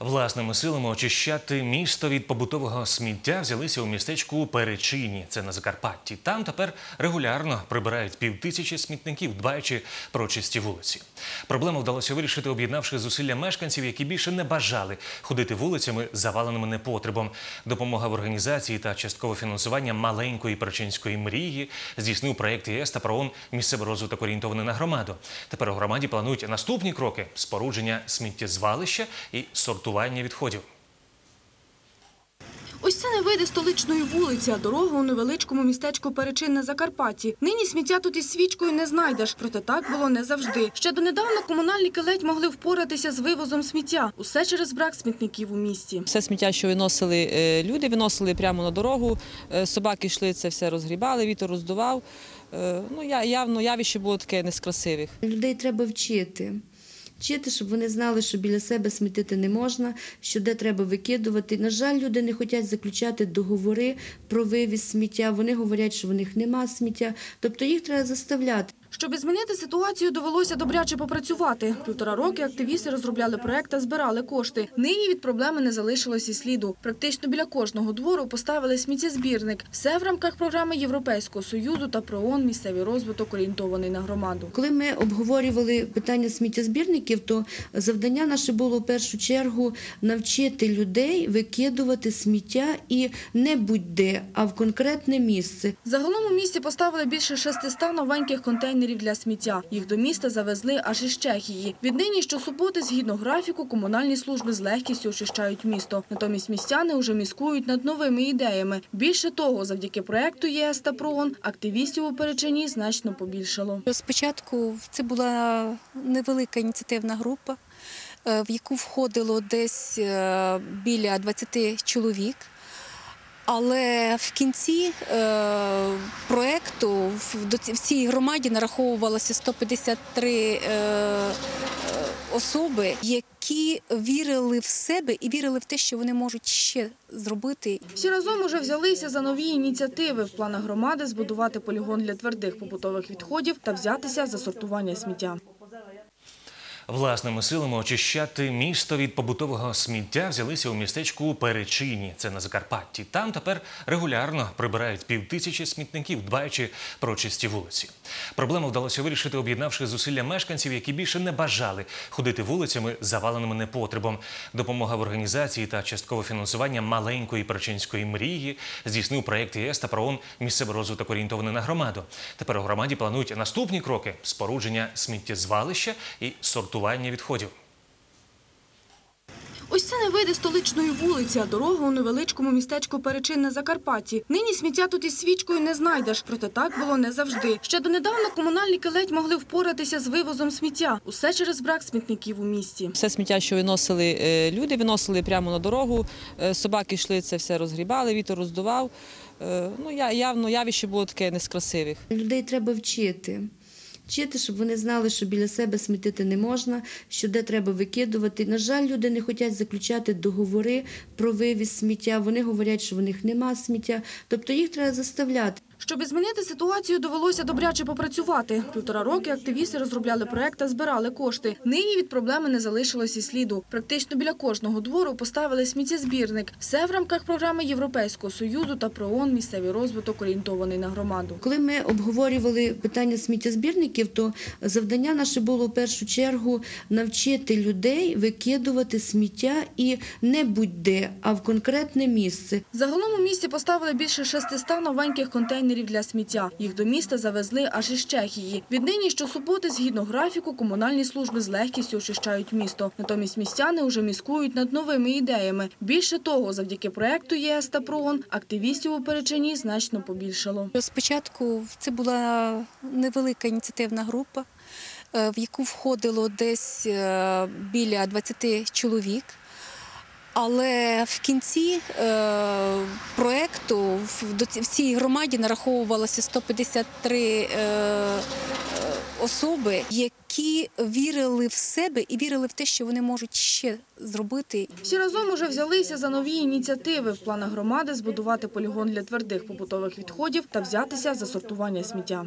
Власними силами очищати місто від побутового сміття взялися у містечку Перечині. Це на Закарпатті. Там тепер регулярно прибирають півтисячі смітників, дбаючи про чисті вулиці. Проблему вдалося вирішити, об'єднавши зусилля мешканців, які більше не бажали ходити вулицями, заваленими непотребом. Допомога в організації та часткове фінансування маленької перечинської мрії здійснив проєкт ЄС та ПРООН «Місцевий розвиток орієнтований на громаду. Тепер у громаді планують наступні кроки: спорудження сміттєзвалища і сортування відходів. Ось це не вийде столичної вулиці, а дорога у невеличкому містечку Перечин на Закарпатті. Нині сміття тут із свічкою не знайдеш, проте так було не завжди. Ще донедавна комунальники ледь могли впоратися з вивозом сміття. Усе через брак смітників у місті. Все сміття, що виносили е, люди, виносили прямо на дорогу. Е, Собаки йшли, це все розгрібали, вітер роздував. Е, Ну, явно явище було таке не з красивих. Людей треба вчити. Вчити, щоб вони знали, що біля себе смітити не можна, що де треба викидувати. На жаль, люди не хочуть заключати договори про вивіз сміття. Вони говорять, що в них нема сміття. Тобто їх треба заставляти. Щоб змінити ситуацію, довелося добряче попрацювати. Півтора роки активісти розробляли проект та збирали кошти. Нині від проблеми не залишилось і сліду. Практично біля кожного двору поставили сміттєзбірник. Все в рамках програми Європейського союзу та ПРООН «Місцевий розвиток орієнтований на громаду. Коли ми обговорювали питання сміттєзбірників, то завдання наше було в першу чергу навчити людей викидувати сміття і не будь-де, а в конкретне місце. Загалом у місті поставили більше 600 новеньких контейнерів для сміття. Їх до міста завезли аж із Чехії. Віднині щосуботи, згідно графіку, комунальні служби з легкістю очищають місто. Натомість містяни вже міскують над новими ідеями. Більше того, завдяки проекту ЄС та ПРООН активістів у Перечині значно побільшало. Спочатку це була невелика ініціативна група, е, в яку входило десь е, біля 20 чоловік. Але в кінці е, проєкту в, цій громаді нараховувалося 153 е, е, особи, які вірили в себе і вірили в те, що вони можуть ще зробити Всі разом уже взялися за нові ініціативи. В планах громади збудувати полігон для твердих побутових відходів та взятися за сортування сміття. Власними силами очищати місто від побутового сміття взялися у містечку Перечині. Це на Закарпатті. Там тепер регулярно прибирають півтисячі смітників, дбаючи про чисті вулиці. Проблему вдалося вирішити, об'єднавши зусилля мешканців, які більше не бажали ходити вулицями, заваленими непотребом. Допомога в організації та часткове фінансування маленької перечинської мрії здійснив проєкт ЄС та ПРООН «Місцевий розвиток орієнтований на громаду. Тепер у громаді планують наступні кроки: спорудження сміттєзвалища і сортування відходів. Ось це не вийде столичної вулиці, а дорога у невеличкому містечку Перечин на Закарпатті. Нині сміття тут із свічкою не знайдеш, проте так було не завжди. Ще донедавна комунальники ледь могли впоратися з вивозом сміття. Усе через брак смітників у місті. Все сміття, що виносили е, люди, виносили прямо на дорогу. Е, Собаки йшли, це все розгрібали, вітер роздував. Е, Ну, явно явище було таке не з красивих. Людей треба вчити. Вчити, щоб вони знали, що біля себе смітити не можна, що де треба викидувати. На жаль, люди не хочуть заключати договори про вивіз сміття. Вони говорять, що в них нема сміття. Тобто їх треба заставляти. Щоб змінити ситуацію, довелося добряче попрацювати. Півтора роки активісти розробляли проект та збирали кошти. Нині від проблеми не залишилось і сліду. Практично біля кожного двору поставили сміттєзбірник. Все в рамках програми Європейського союзу та ПРООН «Місцевий розвиток орієнтований на громаду. Коли ми обговорювали питання сміттєзбірників, то завдання наше було в першу чергу навчити людей викидувати сміття і не будь-де, а в конкретне місце. Загалом у місті поставили більше 600 новеньких контейнерів для сміття. Їх до міста завезли аж із Чехії. Віднині щосуботи, згідно графіку, комунальні служби з легкістю очищають місто. Натомість містяни вже міскують над новими ідеями. Більше того, завдяки проекту ЄС та ПРООН активістів у Перечині значно побільшало. Спочатку це була невелика ініціативна група, е, в яку входило десь е, біля 20 чоловік. Але в кінці е, проєкту в, в цій громаді нараховувалося 153 е, е, особи, які вірили в себе і вірили в те, що вони можуть ще зробити Всі разом уже взялися за нові ініціативи. В планах громади збудувати полігон для твердих побутових відходів та взятися за сортування сміття.